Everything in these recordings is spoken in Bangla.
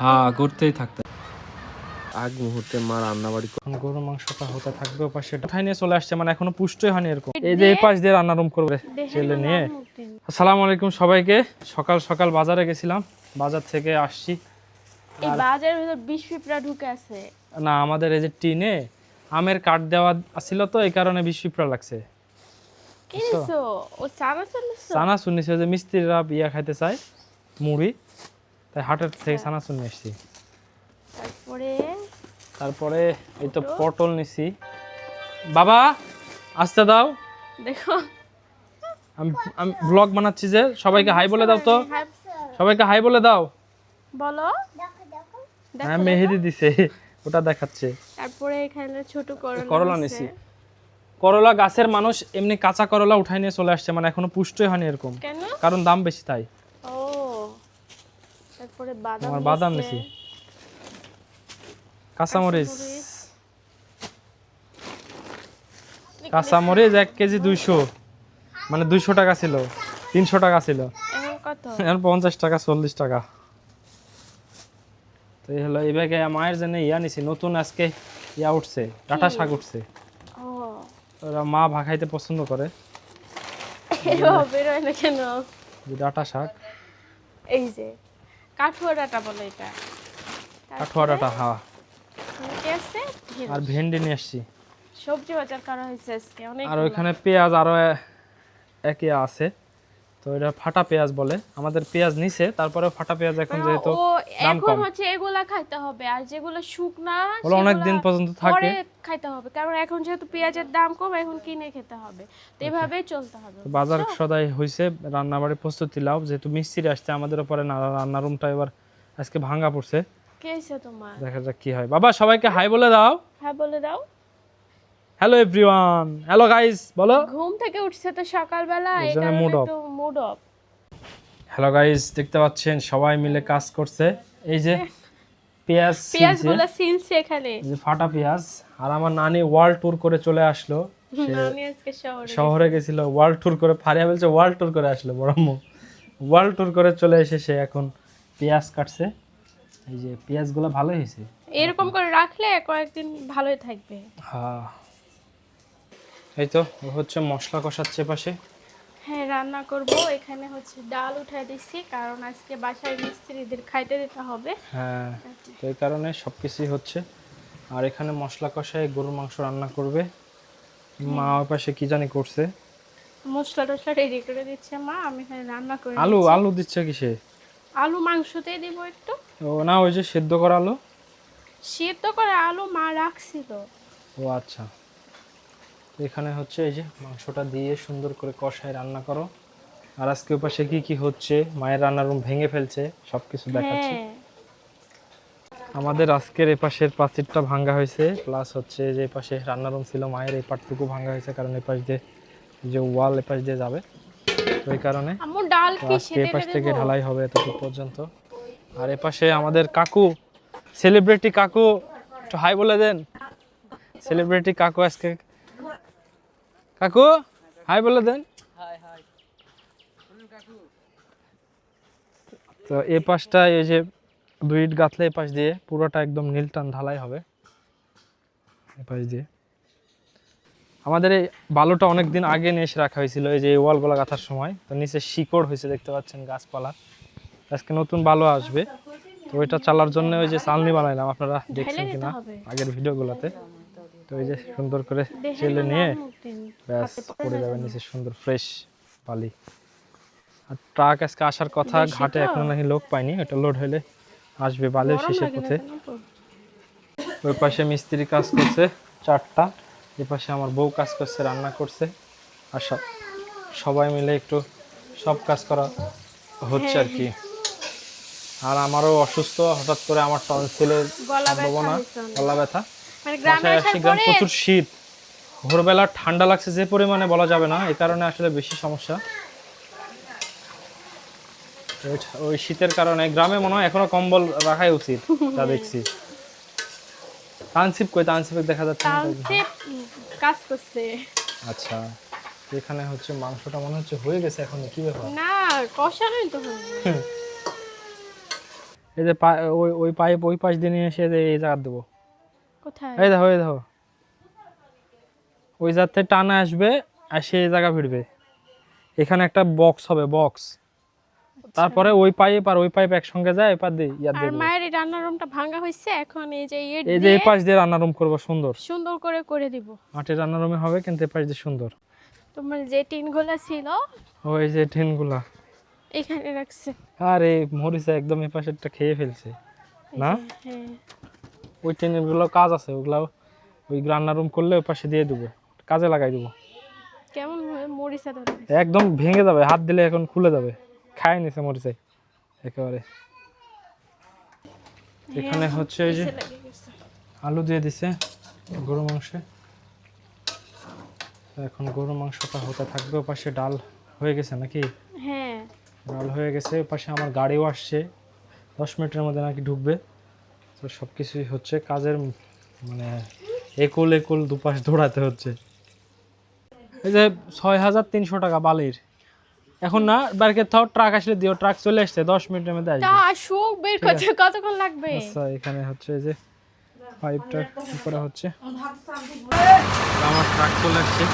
হ্যাঁ করতেই থাকতে আগ মুহূর্তে মা রান্নাবাড়ি এখন গরুর মাংসটা হতে থাকবে পাশে। কোথায় নিয়ে চলে আসছে? মানে এখনও পুষ্টই হয়নি এরকম। এই যে এই পাশ দিয়ে রান্না রুম করবে ছেলে নিয়ে। আসসালামু আলাইকুম সবাইকে। সকাল সকাল বাজারে গেছিলাম। বাজার থেকে আসছি। এই বাজারের ভিতর বিষ পিঁপড়া ঢুকে আছে। না আমাদের এই যে টিনে আমের কাঠ দেওয়া ছিল তো এই কারণে বিষ পিঁপড়া লাগছে। কি নিছো ও চানা চানাছো চানা শুনিছে যে মিস্ত্রিরা বিয়া খাইতে চায় মুড়ি। তাই হাটের থেকে চানা শুনে এসছি তারপরে তারপরে এই তো পটল নিছি। বাবা আসতে দাও। দেখো। আমি আমি ব্লগ বানাচ্ছি যে সবাইকে হাই বলে দাও তো। সবাইকে হাই বলে দাও। বলো হ্যাঁ মেহেদি দিছে ওটা দেখাচ্ছে। তারপরে এখানে ছোট করলা করলা নিছি। করলা গাছের মানুষ এমনি কাঁচা করলা উঠাই নিয়ে চলে আসছে মানে এখনও পুষ্টই হয়নি এরকম। কারণ দাম বেশি তাই। তারপরে বাদাম আমার বাদাম নিছে। কাঁচামরিচ। কাঁচামরিচ এক কেজি দুইশো। মানে দুইশো টাকা ছিল তিনশো টাকা ছিল। এখন কত? এখন পঞ্চাশ টাকা চল্লিশ টাকা। তো এই হলো এইভাবে মায়ের জন্য ইয়া নিছি নতুন আজকে ইয়া উঠছে ডাটা শাক উঠছে। ও। ওরা মা ভাখাইতে পছন্দ করে। বেরোয় না কেন? ডাটা শাক। এই যে। কাঠুয়া ডাটা বলে এটা। কাঠুয়া ডাটা হ্যাঁ। কি আছে আর ভেন্ডি নিয়ে আসছি। সবজি বাজার করা হয়েছে আজকে অনেক আর ওইখানে পেঁয়াজ আরও একই একে আছে। তো এটা ফাটা পেঁয়াজ বলে। আমাদের পেঁয়াজ নিছে তারপরে ফাটা পেঁয়াজ এখন যেহেতু দাম এখন কম। হচ্ছে এগুলা খাইতে হবে আর যেগুলো শুকনা ওগুলো অনেক দিন পর্যন্ত থাকে। পরে খাইতে হবে কারণ এখন যেহেতু পেঁয়াজের দাম কম এখন কিনে খেতে হবে। তো এভাবেই চলতে হবে বাজার সদাই হয়েছে রান্নাবাড়ির প্রস্তুতি লাও যেহেতু মিস্ত্রি আসছে আমাদের উপরে রান্না রুমটা এবার আজকে ভাঙা পড়ছে। কে তোমার? দেখা যাক কি হয়। বাবা সবাইকে হাই বলে দাও। হাই বলে দাও। হ্যালো এভরিওয়ান হ্যালো গাইস বলো। ঘুম থেকে উঠছে তো সকালবেলা এই কারণে একটু মুড অফ হ্যালো গাইস দেখতে পাচ্ছেন সবাই মিলে কাজ করছে। এই যে পেঁয়াজ পেঁয়াজগুলো সিলছে এখানে। এই যে ফাটা পেঁয়াজ। আর আমার নানি ওয়ার্ল্ড ট্যুর করে চলে আসলো। শহরে শহরে গেছিল ওয়ার্ল্ড ট্যুর করে ফারিয়া বলছে ওয়ার্ল্ড ট্যুর করে আসলো বড়ম্মু ওয়ার্ল্ড ট্যুর করে চলে এসে সে এখন পেঁয়াজ কাটছে। এই যে পেঁয়াজগুলো ভালোই হয়েছে। এরকম করে রাখলে কয়েকদিন ভালোই থাকবে। হ্যাঁ। এই তো হচ্ছে মশলা কষাচ্ছে পাশে। হ্যাঁ রান্না করব। এখানে হচ্ছে ডাল উঠাই দিচ্ছি কারণ আজকে বাসায় মিস্ত্রিদের খাইতে দিতে হবে। হ্যাঁ তো এই কারণে সব কিছুই হচ্ছে। আর এখানে মশলা কষায় গরুর মাংস রান্না করবে। মা ওই পাশে কি জানি করছে। মশলা টসলা রেডি করে দিচ্ছে মা আমি এখানে রান্না করে আলু আলু দিচ্ছে কিসে আলু মাংসতে দিব একটু। ও না ওই যে সেদ্ধ করা আলু? সিদ্ধ করে আলু মা রাখছিল। ও আচ্ছা। এখানে হচ্ছে এই যে মাংসটা দিয়ে সুন্দর করে কষায় রান্না করো। আর আজকে ওই পাশে কি কি হচ্ছে মায়ের রান্নার রুম ভেঙে ফেলছে সব কিছু দেখাচ্ছে। হ্যাঁ। আমাদের আজকের এই পাশের পাঁচিরটা ভাঙ্গা হয়েছে প্লাস হচ্ছে যে পাশে রান্নার রুম ছিল মায়ের এই পাটটুকু ভাঙ্গা হয়েছে কারণ এই পাশ দিয়ে যে ওয়াল এই পাশ দিয়ে যাবে। তো এই কারণে আজকে এই পাশ থেকে ঢালাই হবে এতটুকু পর্যন্ত। আর এ পাশে আমাদের কাকু সেলিব্রিটি কাকু একটু হাই বলে দেন। সেলিব্রিটি কাকু আজকে কাকু হাই বলে দেন। তো এ পাশটা এই যে দুই ইট গাঁথলে এ পাশ দিয়ে পুরোটা একদম নীল টান ঢালাই হবে। এ পাশ দিয়ে। আমাদের এই বালুটা অনেক দিন আগে নিয়ে এসে রাখা হয়েছিল এই যে ওয়ালগুলো গাঁথার সময়। তো নিচে শিকড় হয়েছে দেখতে পাচ্ছেন গাছপালা। আজকে নতুন বালু আসবে। তো ওইটা চালার জন্য ওই যে চালনি বানাইলাম আপনারা দেখছেন কিনা। আগের ভিডিওগুলোতে। তো এই যে সুন্দর করে চেলে নিয়ে ব্যাস পড়ে যাবে নিচে সুন্দর ফ্রেশ বালি। আর ট্রাক আজকে আসার কথা ঘাটে? এখনও নাকি লোক পাইনি এটা লোড হলে আসবে বালির শেষের পথে। ওই পাশে মিস্ত্রি কাজ করছে চারটা। এ পাশে আমার বউ কাজ করছে রান্না করছে। আর সব সবাই মিলে একটু সব কাজ করা হচ্ছে আর কি আর আমারও অসুস্থ হঠাৎ করে আমার টনসিলের সম্ভাবনা গলা ব্যথা। মানে প্রচুর শীত। ভোরবেলা ঠান্ডা লাগছে যে পরিমাণে বলা যাবে না এই কারণে আসলে বেশি সমস্যা। ওই- শীতের কারণে গ্রামে মনে হয় এখনও কম্বল রাখাই উচিত যা দেখছি। তানসিপ কই? তানসিপ দেখা যাচ্ছে তানসিপ কাজ করছে। আচ্ছা এখানে হচ্ছে মাংসটা মনে হচ্ছে হয়ে গেছে এখন কি ব্যাপার? না কষানোই তো এই যে ওই ওই পাইপ ওই পাশ দিয়ে নিয়ে এসে যে এই জায়গা দেবো। কোথায়? এই দেখো এই দেখো। ওই থেকে টানা আসবে আর সেই জায়গা ভিড়বে। এখানে একটা বক্স হবে বক্স তারপরে ওই পাইপ আর ওই পাইপ একসঙ্গে যায় এপার দিয়ে ইয়ার দিয়ে মায়ের এই রান্নার রুমটা ভাঙা হয়েছে এখন এই যে এই যে এই পাশ দিয়ে রান্না রুম করব সুন্দর। সুন্দর করে করে দিব। মাটির রান্না রুমে হবে কিন্তু এই পাশ দিয়ে সুন্দর। তোমার যে টিনগুলো ছিল ওই যে টিনগুলা। এখানে রাখছে। আর মরিচা একদম এই পাশেরটা খেয়ে ফেলছে। না? হ্যাঁ। ওই টিনগুলো কাজ আছে ওগুলো ওই রান্না রুম করলে ওই পাশে দিয়ে দেবো কাজে লাগাই দেবো। কেমন মরিচা একদম ভেঙে যাবে হাত দিলে এখন খুলে যাবে খায় নিছে মরিচাই একেবারে। এখানে হ্যাঁ, হচ্ছে এই যে। আলু দিয়ে দিছে গরু মাংসে। এখন গরু মাংসটা হতে থাকবে পাশে ডাল হয়ে গেছে নাকি? হ্যাঁ। ডাল হয়ে গেছে পাশে আমার গাড়িও আসছে দশ মিনিটের মধ্যে নাকি ঢুকবে। তো সব কিছুই হচ্ছে কাজের মানে একুল একুল দুপাশ দৌড়াতে হচ্ছে। এই যে ছয় হাজার তিনশো টাকা বালির। এখন না বাড়িতে থাও ট্রাক আসলে দিও ট্রাক চলে আসছে দশ মিনিটের মধ্যে আসবে। আসুক বের করতে কতক্ষণ লাগবে? আচ্ছা এখানে হচ্ছে এই যে পাইপটা কি করা হচ্ছে? আমার ট্রাক চলে আসছে।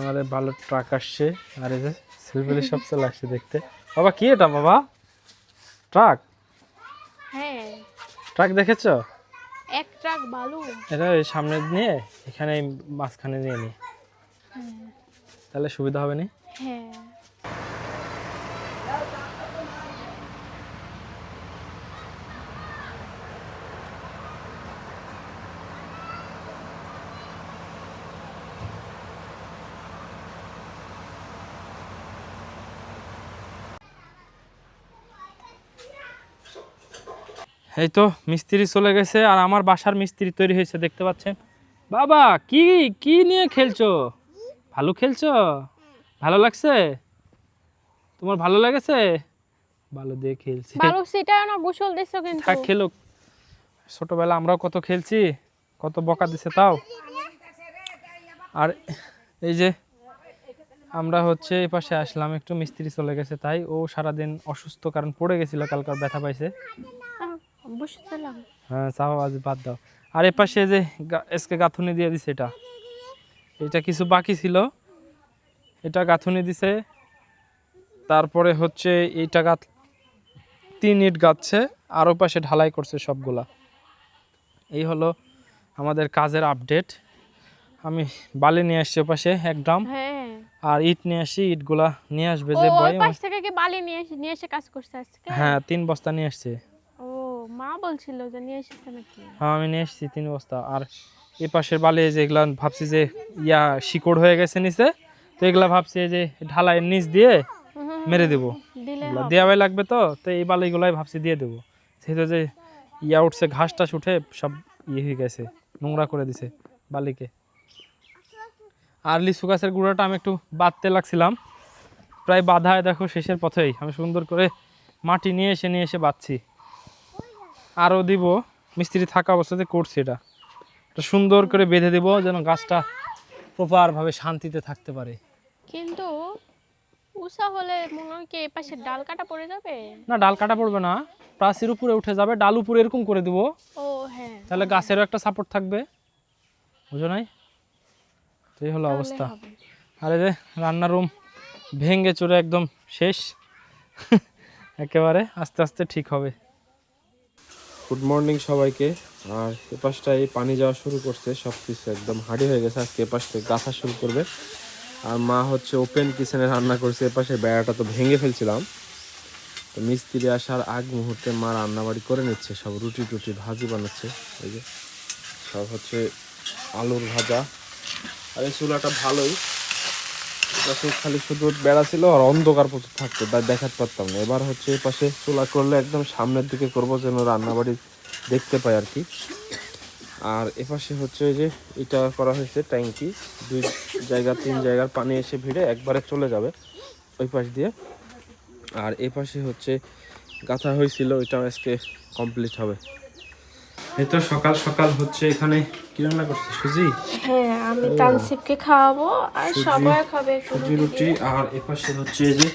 আমাদের ভালো ট্রাক আসছে। আর এই যে সিলবিলি সব চলে আসছে দেখতে। বাবা কি এটা বাবা? ট্রাক হ্যাঁ। ট্রাক দেখেছ? এক ট্রাক বালু। এটা এই সামনে নিয়ে এখানে মাঝখানে নিয়ে নি। হ্যাঁ। তাহলে সুবিধা হবে নি? হ্যাঁ। এই তো মিস্ত্রি চলে গেছে আর আমার বাসার মিস্ত্রি তৈরি হয়েছে দেখতে পাচ্ছেন? বাবা কি কি নিয়ে খেলছো? ভালো খেলছো? ভালো লাগছে? তোমার ভালো লেগেছে? ভালো দিয়ে খেলছি। বালু সেটা না গোসল দিছো কিন্তু। থাক খেলো ছোটবেলা আমরাও কত খেলছি কত বকা দিছে তাও। আর এই যে আমরা হচ্ছে এই পাশে আসলাম একটু মিস্ত্রি চলে গেছে তাই। ও সারাদিন অসুস্থ কারণ পড়ে গেছিল কালকার ব্যথা পাইছে। হ্যাঁ বাদ দাও। আর যে এসকে গাঁথুনি দিয়ে দিছে এটা। এটা কিছু বাকি ছিল। এটা গাঁথুনি দিছে। তারপরে হচ্ছে এইটা গাঁথ তিন ইট গাঁথছে। আর ও পাশে ঢালাই করছে সবগুলা। এই হলো আমাদের কাজের আপডেট। আমি বালি নিয়ে আসছি ও পাশে এক ড্রাম। হ্যাঁ। আর ইট নিয়ে আসি ইটগুলা নিয়ে আসবে যে বয়। পাশ থেকে কি বালি নিয়ে এসে নিয়ে এসে কাজ করছে আজকে? হ্যাঁ তিন বস্তা নিয়ে আসছে। মা বলছিল যে নিয়ে এসেছে নাকি? হ্যাঁ আমি নিয়ে এসেছি তিন বস্তা। আর এই পাশের বালি যেগুলা ভাবছি যে ইয়া শিকড় হয়ে গেছে নিচে তো এগুলা ভাবছি যে ঢালাইয়ের নিচ দিয়ে মেরে দেবো। দেওয়াই লাগবে তো তো এই বালিগুলাই ভাবছি দিয়ে দেবো। সেহেতু যে ইয়া উঠছে ঘাস টাস উঠে সব ইয়ে হয়ে গেছে নোংরা করে দিছে বালিকে। আর লিচু গাছের গুঁড়াটা আমি একটু বাঁধতে লাগছিলাম। প্রায় বাধায় দেখো শেষের পথেই আমি সুন্দর করে মাটি নিয়ে এসে নিয়ে এসে বাঁধছি। আরও দিব। মিস্ত্রি থাকা অবস্থাতে করছি এটা। এটা সুন্দর করে বেঁধে দেবো যেন গাছটা প্রপারভাবে শান্তিতে থাকতে পারে। কিন্তু উষা হলে মনে হয় কি ডাল কাটা পড়ে যাবে? না ডাল কাটা পড়বে না। প্রাচীর উপরে উঠে যাবে। ডাল উপরে এরকম করে দিব। ও হ্যাঁ। তাহলে গাছেরও একটা সাপোর্ট থাকবে। বুঝো নাই? তো এই হলো অবস্থা। আর যে রান্নার রুম ভেঙে চুরে একদম শেষ। একেবারে আস্তে আস্তে ঠিক হবে। গুড মর্নিং সবাইকে। আর এ পাশটা পানি যাওয়া শুরু করছে সব কিছু একদম হাঁড়ি হয়ে গেছে। আজকে এ পাশ শুরু করবে। আর মা হচ্ছে ওপেন কিচেনে রান্না করছে। এ পাশে বেড়াটা তো ভেঙে ফেলছিলাম। তো মিস্ত্রি আসার আগ মুহূর্তে মা রান্নাবাড়ি করে নিচ্ছে, সব রুটি টুটি ভাজি বানাচ্ছে। এই যে, সব হচ্ছে আলুর ভাজা। আর এই চুলাটা ভালোই। পাশে খালি শুধু বেড়া ছিল আর অন্ধকার প্রচুর থাকতো, তাই দেখাতে পারতাম না। এবার হচ্ছে এই পাশে চুলা করলে একদম সামনের দিকে করব যেন রান্নাবাড়ি দেখতে পাই আর কি। আর এপাশে হচ্ছে যে এটা করা হয়েছে ট্যাঙ্কি দুই জায়গা, তিন জায়গার পানি এসে ভিড়ে একবারে চলে যাবে ওই পাশ দিয়ে। আর এ পাশে হচ্ছে গাঁথা হয়েছিল, ওইটাও আজকে কমপ্লিট হবে। এই তো সকাল সকাল হচ্ছে এখানে। কি রান্না করছিস সুজি? হ্যাঁ আমি তানসিবকে খাওয়াবো আর সবাই খাবে সুজি রুটি আর এপাশে হচ্ছে এই যে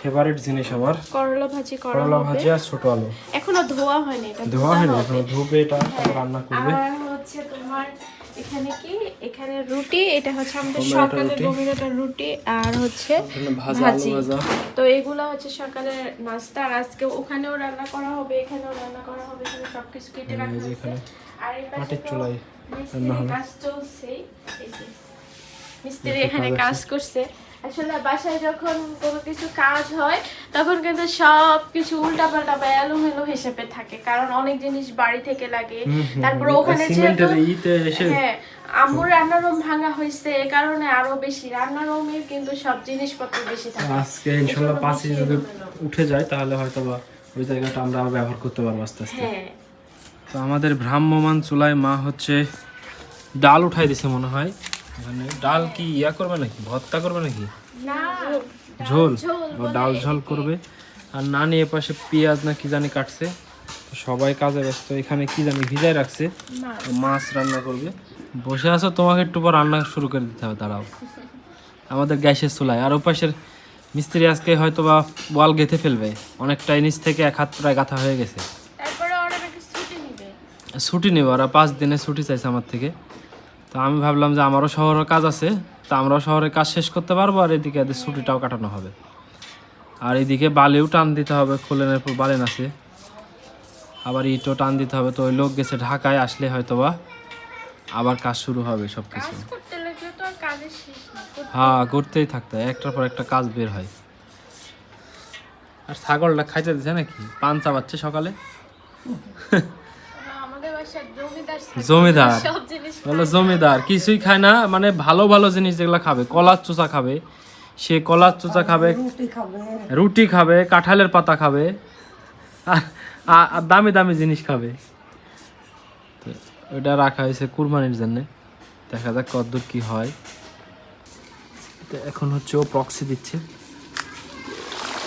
ফেভারিট জিনিস আমার করলা ভাজি করলা ভাজি আর ছোট আলু। এখনও ধোয়া হয়নি এটা ধোয়া হয়নি। এখনও ধুবে এটা রান্না করবে। আর হচ্ছে তোমার এখানে কি? এখানে রুটি এটা হচ্ছে আমাদের সকালের রুটি। রুটি আর হচ্ছে ভাজা তো এগুলো হচ্ছে সকালের নাস্তা আর আজকে ওখানেও রান্না করা হবে এখানেও রান্না করা হবে এখানে সবকিছু কেটে রাখা হয়েছে। আর এই পাশে মিস্ত্রির কাজ যে মিস্ত্রি এখানে কাজ করছে। আসলে বাসায় যখন কোনো কিছু কাজ হয় তখন কিন্তু সব কিছু উল্টাপাল্টা বা এলোমেলো হিসেবে থাকে। কারণ অনেক জিনিস বাড়ি থেকে লাগে। তারপরে ওখানে যেহেতু হ্যাঁ আম্মুর ভাঙা হয়েছে এই কারণে আরও বেশি। রান্নার রুমে কিন্তু সব জিনিসপত্র বেশি থাকে। আজকে ইনশাল্লাহ পাঁচই যদি উঠে যায় তাহলে হয়তো বা ওই জায়গাটা আমরা ব্যবহার করতে পারব আস্তে আস্তে। হ্যাঁ। তো আমাদের ভ্রাম্যমান চুলায় মা হচ্ছে ডাল উঠাই দিছে মনে হয়। মানে ডাল কি ইয়া করবে নাকি? ভর্তা করবে নাকি? ঝোল? ও ডাল ঝোল করবে। আর নানি এ পাশে পেঁয়াজ না কি জানি কাটছে। সবাই কাজে ব্যস্ত এখানে কি জানি ভিজাই রাখছে। মাছ। রান্না করবে। বসে আছো তোমাকে একটু পর রান্না শুরু করে দিতে হবে দাঁড়াও। আমাদের গ্যাসের চুলায়। আর ওপাশের মিস্ত্রি আজকে হয়তো বা ওয়াল গেঁথে ফেলবে। অনেকটা নিচ থেকে এক হাত প্রায় গাঁথা হয়ে গেছে। ছুটি নেবে। ওরা পাঁচ দিনে ছুটি চাইছে আমার থেকে। তো আমি ভাবলাম যে আমারও শহরের কাজ আছে তা আমরাও শহরের কাজ শেষ করতে পারব আর এদিকে এদের ছুটিটাও কাটানো হবে। আর এদিকে বালিও টান দিতে হবে খোলেনের পর বালেন আছে। আবার ইটও টান দিতে হবে তো ওই লোক গেছে ঢাকায় আসলে হয়তো বা আবার কাজ শুরু হবে সব কিছু হ্যাঁ করতেই থাকতে হয়, একটার পর একটা কাজ বের হয়। আর ছাগলটা খাইতে দিছে নাকি? পান চাবাচ্ছে সকালে? জমিদার বলো জমিদার কিছুই খায় না মানে ভালো ভালো জিনিস যেগুলো খাবে কলার চোচা খাবে সে কলার চোচা খাবে রুটি খাবে। কাঁঠালের পাতা খাবে আর দামি দামি জিনিস খাবে। ওটা রাখা হয়েছে কুরবানির জন্য। দেখা যাক কতদূর কি হয়। এখন হচ্ছে ও প্রক্সি দিচ্ছে।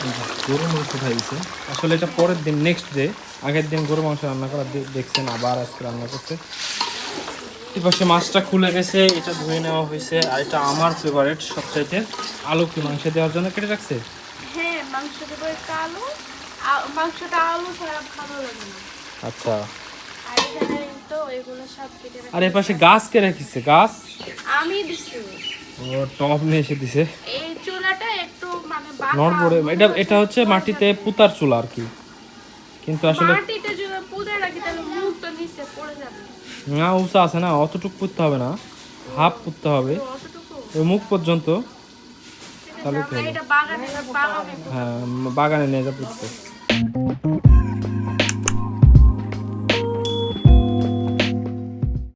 এই যে গরু মাংস খাইছে। আসলে এটা পরের দিন নেক্সট ডে আগের দিন গরু মাংস রান্না করা দেখছেন আবার আজকে রান্না করছে। এপাশে মাছটা খুলে গেছে এটা ধুয়ে নেওয়া হয়েছে আর এটা আমার ফেভারিট সবচাইতে। আলু কি মাংস দেওয়ার জন্য কেটে রাখছে? হ্যাঁ মাংস দেবো একটু আলু। মাংসটা আলু ছাড়া ভালো লাগে না। আচ্ছা। আর এপাশে গাছ কে রেখেছে? গাছ? আমি দিছি। ও টপ নিয়ে এসে দিছে। এই চুলাটা একটু মানে নড়বড়ে এটা এটা হচ্ছে মাটিতে পুতার চুলা আর কি। কিন্তু আসলে মাটিতে যদি পুঁতে রাখি তাহলে মুখ তো নিচে পড়ে যাবে। না উঁচা আছে না অতটুকু পুঁততে হবে না। হাফ পুঁততে হবে। ওই মুখ পর্যন্ত। বাগানে হ্যাঁ বাগানে নিয়ে যা পুঁততে